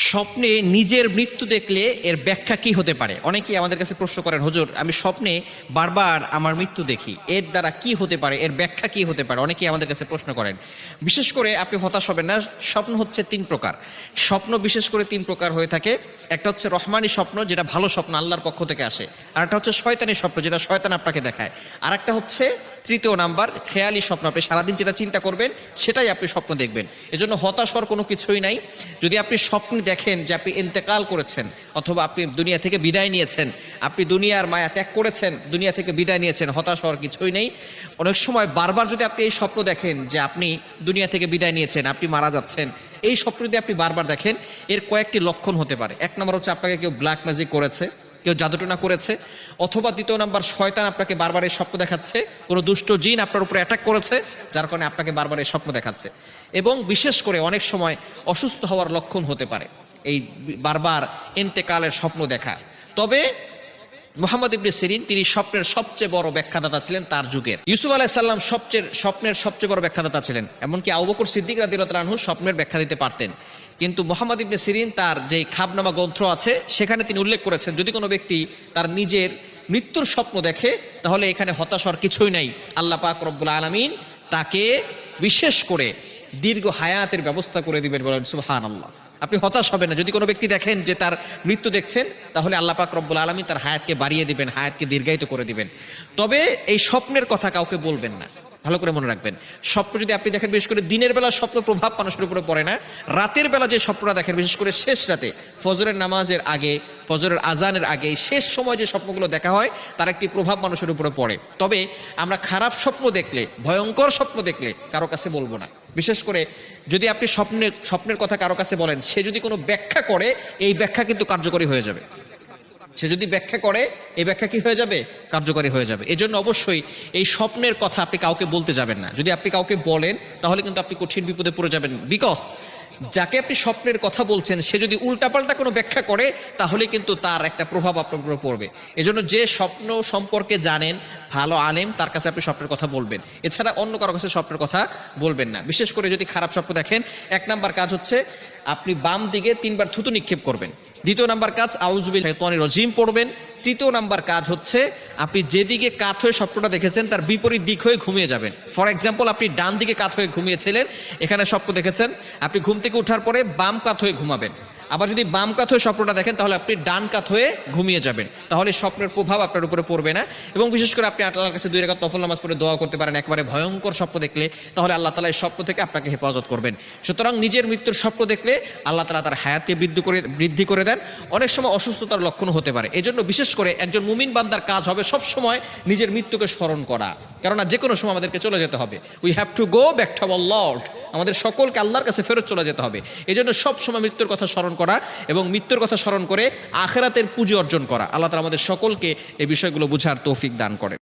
স্বপ্নে নিজের মৃত্যু দেখলে এর ব্যাখ্যা কি হতে পারে? অনেকেই আমাদের কাছে প্রশ্ন করেন, হুজুর, আমি স্বপ্নে বারবার আমার মৃত্যু দেখি। এর দ্বারা কি হতে পারে? এর ব্যাখ্যা কি হতে পারে? অনেকেই আমাদের কাছে প্রশ্ন করেন। বিশেষ করে আপনি হতাশ হবেন না, স্বপ্ন হচ্ছে তিন প্রকার। স্বপ্ন বিশেষ করে তিন প্রকার হয়ে থাকে। একটা হচ্ছে রহমানি স্বপ্ন, যেটা ভালো স্বপ্ন, আল্লাহর পক্ষ থেকে আসে। আর একটা হচ্ছে শয়তানি স্বপ্ন, যেটা শয়তান আপনাকে দেখায়। আর একটা হচ্ছে তৃতীয় নাম্বার, খেয়ালি স্বপ্ন। আপনি সারাদিন যেটা চিন্তা করবেন, সেটাই আপনি স্বপ্ন দেখবেন। এজন্য হতাশ হওয়ার কোনো কিছুই নাই। যদি আপনি স্বপ্নে দেখেন যে আপনি ইন্তেকাল করেছেন, অথবা আপনি দুনিয়া থেকে বিদায় নিয়েছেন, আপনি দুনিয়ার মায়া ত্যাগ করেছেন, দুনিয়া থেকে বিদায় নিয়েছেন, হতাশ হওয়ার কিছুই নেই। অনেক সময় বারবার যদি আপনি এই স্বপ্ন দেখেন যে আপনি দুনিয়া থেকে বিদায় নিয়েছেন, আপনি মারা যাচ্ছেন, এই স্বপ্ন যদি আপনি বারবার দেখেন, এর কয়েকটি লক্ষণ হতে পারে। এক নম্বর হচ্ছে আপনাকে কেউ ব্ল্যাক ম্যাজিক করেছে। কেউ জাদুটনা করেছে, অথবা দ্বিতীয় নাম্বার শয়তান আপনাকে বারবার এই স্বপ্ন দেখাচ্ছে, কোনো দুষ্ট জিন আপনার উপরে অ্যাটাক করেছে, যার কারণে আপনাকে বারবার এই স্বপ্ন দেখাচ্ছে। এবং বিশেষ করে অনেক সময় অসুস্থ হওয়ার লক্ষণ হতে পারে, এই বারবার এন্তেকালের স্বপ্ন দেখা। তবে মোহাম্মদ ইবনে সিরিন, তিনি স্বপ্নের সবচেয়ে বড় ব্যাখ্যাদাতা ছিলেন তার যুগের। ইউসুফ আলাহিসাল্লাম সবচেয়ে স্বপ্নের সবচেয়ে বড় ব্যাখ্যাদাতা ছিলেন, এমনকি আবু বকর সিদ্দিক রাদিল্লাহু স্বপ্নের ব্যাখ্যা দিতে পারতেন। কিন্তু মোহাম্মদ ইবনে সিরিন তার যে খাবনামা গ্রন্থ আছে, সেখানে তিনি উল্লেখ করেছেন, যদি কোনো ব্যক্তি তার নিজের মৃত্যুর স্বপ্ন দেখে, তাহলে এখানে হতাশার কিছুই নাই। আল্লাহ পাক রব্বুল আলমিন তাকে বিশেষ করে দীর্ঘ হায়াতের ব্যবস্থা করে দিবেন বলেন সুহান আল্লাহ আপনি হতাশ হবেন না। যদি কোনো ব্যক্তি দেখেন যে তার মৃত্যু দেখছেন, তাহলে আল্লাহ পাক রব্বুল আলমী তার হায়াতকে বাড়িয়ে দিবেন, হায়াতকে দীর্ঘায়িত করে দিবেন। তবে এই স্বপ্নের কথা কাউকে বলবেন না। ভালো করে মনে রাখবেন। স্বপ্ন যদি আপনি দেখেন, বিশেষ করে দিনের বেলা স্বপ্ন প্রভাব মানুষের উপরে পড়ে না, রাতের বেলা যে স্বপ্নটা দেখেন, বিশেষ করে শেষ রাতে, ফজরের নামাজের আগে, ফজরের আজানের আগে শেষ সময় যে স্বপ্নগুলো দেখা হয়, তার একটি প্রভাব মানুষের উপরে পড়ে। তবে আমরা খারাপ স্বপ্ন দেখলে, ভয়ঙ্কর স্বপ্ন দেখলে কারও কাছে বলব না। বিশেষ করে যদি আপনি স্বপ্নে, স্বপ্নের কথা কারও কাছে বলেন, সে যদি কোনো ব্যাখ্যা করে, এই ব্যাখ্যা কিন্তু কার্যকরী হয়ে যাবে। সে যদি ব্যাখ্যা করে, এই ব্যাখ্যা কি হয়ে যাবে? কার্যকরী হয়ে যাবে। এজন্য অবশ্যই এই স্বপ্নের কথা আপনি কাউকে বলতে যাবেন না। যদি আপনি কাউকে বলেন, তাহলে কিন্তু আপনি কঠিন বিপদে পড়ে যাবেন। বিকজ যাকে আপনি স্বপ্নের কথা বলছেন, সে যদি উল্টাপাল্টা কোনো ব্যাখ্যা করে, তাহলে কিন্তু তার একটা প্রভাব আপনার উপর পড়বে। এজন্য যে স্বপ্ন সম্পর্কে জানেন, ভালো আলেম, তার কাছে আপনি স্বপ্নের কথা বলবেন। এছাড়া অন্য কারও কাছে স্বপ্নের কথা বলবেন না। বিশেষ করে যদি খারাপ স্বপ্ন দেখেন, এক নাম্বার কাজ হচ্ছে, আপনি বাম দিকে তিনবার থুতু নিক্ষেপ করবেন। দ্বিতীয় নাম্বার কাজ আউজুবিল শয়তানি রজিম পড়বেন। তৃতীয় নাম্বার কাজ হচ্ছে, আপনি যেদিকে কাত হয়ে স্বপ্নটা দেখেছেন, তার বিপরীত দিক হয়ে ঘুমিয়ে যাবেন। ফর এক্সাম্পল আপনি ডান দিকে কাত হয়ে ঘুমিয়েছিলেন, এখানে স্বপ্ন দেখেছেন, আপনি ঘুম থেকে ওঠার পরে বাম কাত হয়ে ঘুমাবেন। আবার যদি বাম কাত হয়ে স্বপ্নটা দেখেন, তাহলে আপনি ডান কাত হয়ে ঘুমিয়ে যাবেন। তাহলে স্বপ্নের প্রভাব আপনার উপরে পড়বে না। এবং বিশেষ করে আপনি আল্লাহর কাছে দুই রেখা তফল নামাজ পড়ে দোয়া করতে পারেন, একবারে ভয়ঙ্কর স্বপ্ন দেখলে, তাহলে আল্লাহ তালা এই স্বপ্ন থেকে আপনাকে হেফাজত করবেন। সুতরাং নিজের মৃত্যুর স্বপ্ন দেখলে আল্লাহ তালা তার হায়াতকে বৃদ্ধি করে বৃদ্ধি করে দেন। অনেক সময় অসুস্থতার লক্ষণ হতে পারে। এজন্য বিশেষ করে একজন মুমিন বান্দার কাজ হবে সব সময় নিজের মৃত্যুকে স্মরণ করা। কেননা যে কোনো সময় আমাদেরকে চলে যেতে হবে। We have to go back to our lord আমাদের সকলকে আল্লাহর কাছে ফেরত চলে যেতে হবে। এই জন্য সবসময় মৃত্যুর কথা স্মরণ করা এবং মৃত্যুর কথা স্মরণ করে আখেরাতের পুঁজি অর্জন করা। আল্লাহ তালা আমাদের সকলকে এই বিষয়গুলো বুঝার তৌফিক দান করেন।